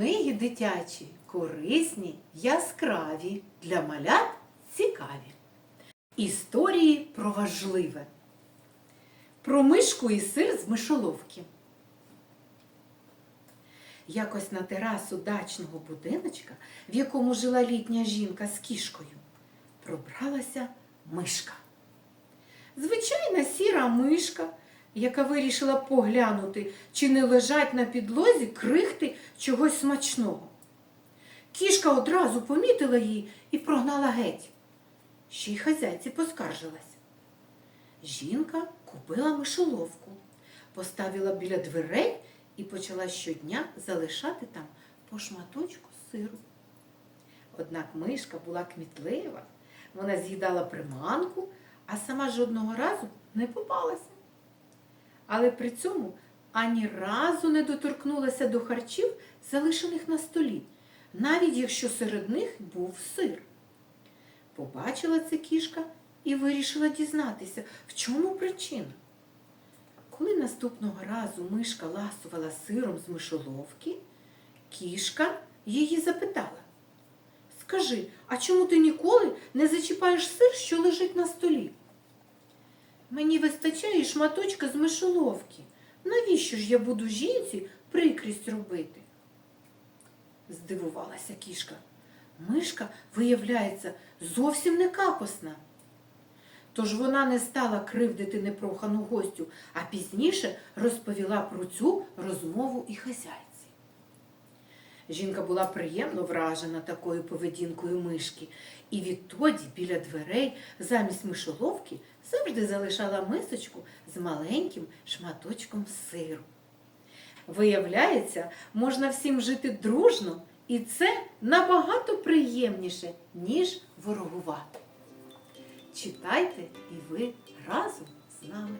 Книги дитячі, корисні, яскраві, для малят цікаві. Історії про важливе. Про мишку і сир з мишоловки. Якось на терасу дачного будиночка, в якому жила літня жінка з кішкою, пробралася мишка. Звичайна сіра мишка, яка вирішила поглянути, чи не лежать на підлозі крихти чогось смачного. Кішка одразу помітила її і прогнала геть. Ще й хазяйці поскаржилась. Жінка купила мишоловку, поставила біля дверей і почала щодня залишати там по шматочку сиру. Однак мишка була кмітлива, вона з'їдала приманку, а сама жодного разу не попалася. Але при цьому ані разу не доторкнулася до харчів, залишених на столі, навіть якщо серед них був сир. Побачила це кішка і вирішила дізнатися, в чому причина. Коли наступного разу мишка ласувала сиром з мишоловки, кішка її запитала. Скажи, а чому ти ніколи не зачіпаєш сир, що лежить на столі? Мені вистачає шматочка з мишоловки. Навіщо ж я буду жінці прикрість робити? Здивувалася кішка. Мишка, виявляється, зовсім не капосна. Тож вона не стала кривдити непрохану гостю, а пізніше розповіла про цю розмову і хазяйці. Жінка була приємно вражена такою поведінкою мишки, і відтоді біля дверей замість мишоловки завжди залишала мисочку з маленьким шматочком сиру. Виявляється, можна всім жити дружно, і це набагато приємніше, ніж ворогувати. Читайте і ви разом з нами.